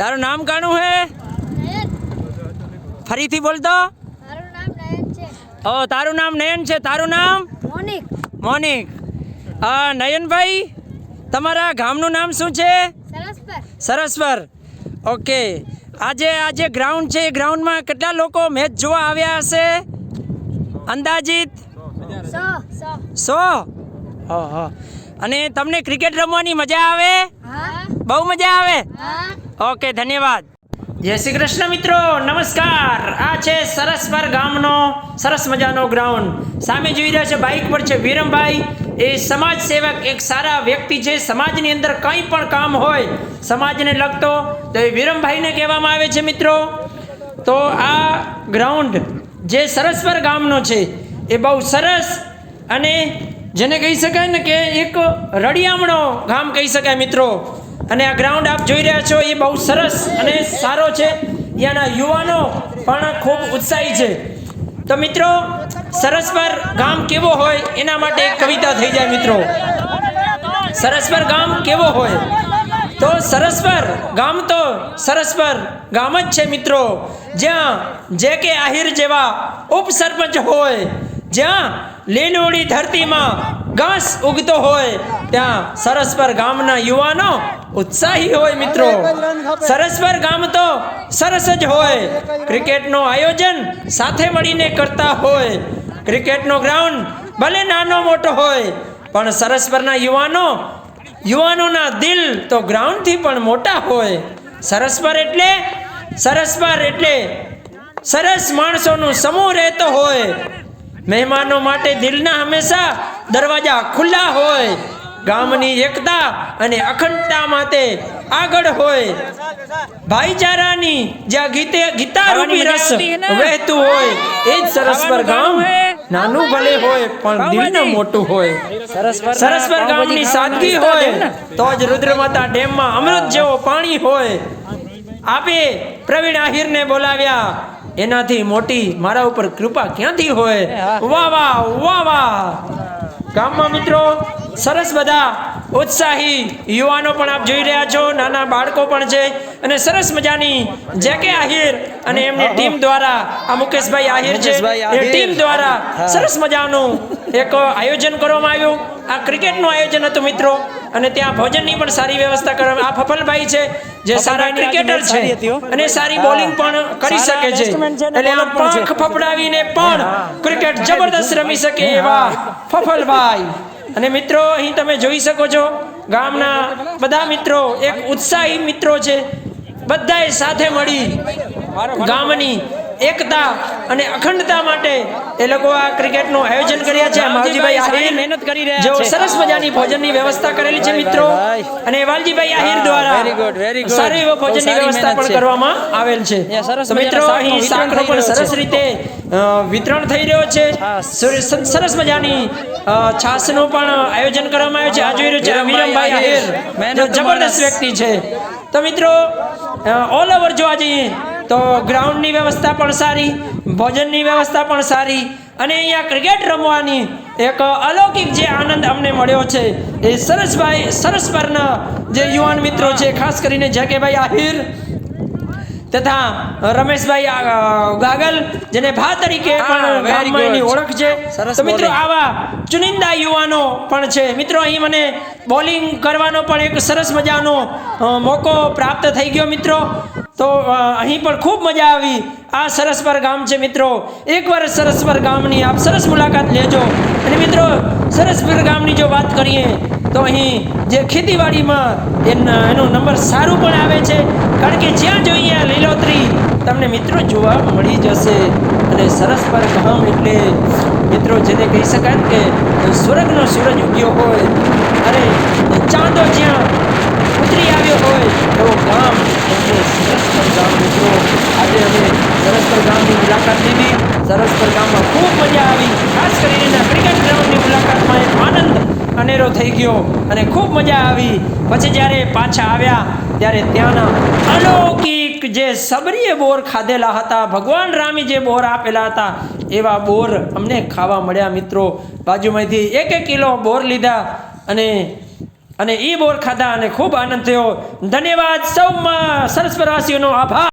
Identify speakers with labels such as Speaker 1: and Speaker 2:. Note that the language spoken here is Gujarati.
Speaker 1: તારું નામ કાણું હે? ફરીથી બોલતો ઓ તારું નામ નયન છે. તારું નામ?
Speaker 2: મોનિક.
Speaker 1: મોનિક. નયનભાઈ તમારા ગામનું નામ શું છે?
Speaker 2: સરસ
Speaker 1: સરસપર ઓકે. આજે આજે ગ્રાઉન્ડ છે. એ ગ્રાઉન્ડમાં કેટલા લોકો મેચ જોવા આવ્યા હશે? અંદાજિત?
Speaker 2: સો
Speaker 1: અને તમને ક્રિકેટ રમવાની મજા આવે?
Speaker 2: હા.
Speaker 1: બહુ મજા આવે?
Speaker 2: હા.
Speaker 1: ઓકે, ધન્યવાદ. જય શ્રી કૃષ્ણ મિત્રો, નમસ્કાર. આ છે સરસપર ગામનો, સરસ મજાનો ગ્રાઉન્ડ સામે જોઈ રહ્યા છે બાઇક પર છે વિરમભાઈ. એ સમાજ સેવક, એક સારા વ્યક્તિ છે. સમાજની અંદર કંઈ પણ કામ હોય, સમાજને લગતો, તો એ વિરમભાઈને કહેવામાં આવે છે મિત્રો. તો આ ગ્રાઉન્ડ જે સરસપર ગામનો છે, એ બહુ સરસ અને જેને કહી શકાય ને કે એક રળિયામણો ગામ કહી શકાય મિત્રો. અને આ ગ્રાઉન્ડ આપ જોઈ રહ્યા છો, એ બહુ સરસ અને સારો છે. ત્યાંના યુવાનો પણ ખૂબ ઉત્સાહી છે. તો મિત્રો સરસપર ગામ કેવો હોય, એના માટે એક કવિતા થઈ જાય મિત્રો. સરસપર ગામ કેવો હોય? તો સરસપર ગામ તો સરસપર ગામ જ છે મિત્રો. જ્યાં જે કે આહિર જેવા ઉપસરપંચ હોય, જ્યાં લીલોડી ધરતીમાં ઘાસ ઉગતો હોય, ત્યાં સરસપર ગામના યુવાનો ઉત્સાહી હોય મિત્રો. સરસવર ગામ તો સરસ જ હોય. ક્રિકેટનું આયોજન સાથે મળીને કરતા હોય. ક્રિકેટનો ગ્રાઉન્ડ ભલે નાનો મોટો હોય પણ સરસપરના યુવાનો યુવાનોના દિલ તો ગ્રાઉન્ડથી પણ મોટા હોય. સરસપર એટલે સરસપર એટલે સરસ માણસોનું સમૂહ રહેતો હોય. મહેમાનો માટે દિલના હંમેશા દરવાજા ખુલ્લા હોય. ગામની એકતા અને અખંડતા માટે આગળ હોય. ભાઈચારાની જ્યાં ગીતે ગીતારૂપી રસ વહેતું હોય એ જ સરસપર ગામ નાનું ભલે હોય પણ દિલનું મોટું હોય. સરસપર ગામની સાદગી હોય તો જ રુદ્રમાતા ડેમમાં અમૃત જેવો પાણી હોય. આપે પ્રવીણ આહિરને બોલાવ્યા. એનાથી મોટી મારા ઉપર કૃપા ક્યાંથી હોય? વાહ વાહ વાહ વાહ. ગામમાં મિત્રો સરસ બધા ઉત્સાહી યુવાનો પણ આપ જોઈ રહ્યા છો નાના બાળકો પણ છે અને સરસ મજાની જે કે આહિર અને એમની ટીમ દ્વારા આ મુકેશભાઈ આહિર છે એ ટીમ દ્વારા સરસ મજાનું એક આયોજન કરવામાં આવ્યું. આ ક્રિકેટનું આયોજન હતું મિત્રો અને ત્યાં ભોજનની પણ સારી વ્યવસ્થા કરવામાં આ ફફલભાઈ છે જે સારા ક્રિકેટર છે અને સારી બોલિંગ પણ કરી શકે છે. એટલે આમ પાંખ ફફડાવીને પણ ક્રિકેટ જબરદસ્ત રમી શકે એવા ફફલભાઈ. અને મિત્રો, અહીં તમે જોઈ શકો છો, ગામના બધા મિત્રો, એક ઉત્સાહી મિત્રો છે. બધાએ સાથે મળી ગામની એકતા અને અખંડતા માટે એ લોકો આ ક્રિકેટનું આયોજન કર્યા છે. માવજીભાઈ આહિર
Speaker 3: મહેનત કરી રહ્યા છે.
Speaker 1: સરસ મજાની ભોજનની વ્યવસ્થા કરેલી છે મિત્રો. અને વાલજીભાઈ આહિર દ્વારા
Speaker 3: વેરી ગુડ વેરી ગુડ
Speaker 1: સારી એવો ભોજનની વ્યવસ્થા પણ કરવામાં આવેલ છે.
Speaker 3: સરસ
Speaker 1: મિત્રો અહીં
Speaker 3: સાંકળો
Speaker 1: પણ સરસ રીતે વિતરણ થઈ રહ્યો છે. સરસ મજાની છાસનું પણ આયોજન કરવામાં આવ્યું છે. આ જોઈ રહ્યું છે
Speaker 3: વિરમભાઈ
Speaker 1: વિરમભાઈ
Speaker 3: આહિર.
Speaker 1: જબરદસ્ત વ્યક્તિ છે. તો મિત્રો ઓલ ઓવર જોવા જઈએ તો ગ્રાઉન્ડની વ્યવસ્થા પણ સારી ભોજનની વ્યવસ્થા પણ સારી અને અહીંયા ક્રિકેટ રમવાની એક અલૌકિક જે આનંદ અમને મળ્યો છે એ સરસભાઈ સરસ પરના જે યુવાન મિત્રો છે ખાસ કરીને જગેભાઈ આહિર તથા રમેશભાઈ ગાગલ જેને ભા તરીકે પણ. ઓળખ છે. તો મિત્રો આવા ચુનિંદા યુવાનો પણ છે. મિત્રો અહીં મને બોલિંગ કરવાનો પણ એક સરસ મજાનો મોકો પ્રાપ્ત થઈ ગયો મિત્રો. તો અહીં પણ ખૂબ મજા આવી. આ સરસપર ગામ છે મિત્રો. એકવાર સરસપર ગામની આપ સરસ મુલાકાત લેજો. અને મિત્રો સરસપર ગામની જો વાત કરીએ, તો અહીં જે ખેતીવાડીમાં એના નંબર સારું પણ આવે છે. કારણ કે જ્યાં જોઈએ આ લીલોતરી, તમને મિત્રો જોવા મળી જશે. અને સરસપર ગામ એટલે, મિત્રો જેને કહી શકાય કે સ્વર્ગનો સૂરજ ઉગ્યો હોય. અને ચાંદો જ્યાં ઉતરી આવ્યો હોય, એવો ગામ એટલે ગામ મિત્રો આજે અમે સરસપર ગામની મુલાકાત લીધી. સરસપર ગામમાં ખૂબ મજા આવી. ખાસ કરીને એના ક્રિકેટ ગ્રાઉન્ડની મુલાકાતમાં એક આનંદ અનેરો થઈ ગયો અને ખૂબ મજા આવી. પછી જ્યારે પાછા આવ્યા, ત્યારે ત્યાંના અલૌકિક જે સબરીએ બોર ખાધેલા હતા, ભગવાન રામી જે બોર આપેલા હતા, એવા બોર અમને ખાવા મળ્યા મિત્રો. બાજુમાંથી એક એક કિલો બોર લીધા અને અને એ બોર ખાધા અને ખૂબ આનંદ થયો. ધન્યવાદ સૌ સરસ્વરાશીઓનો આભાર.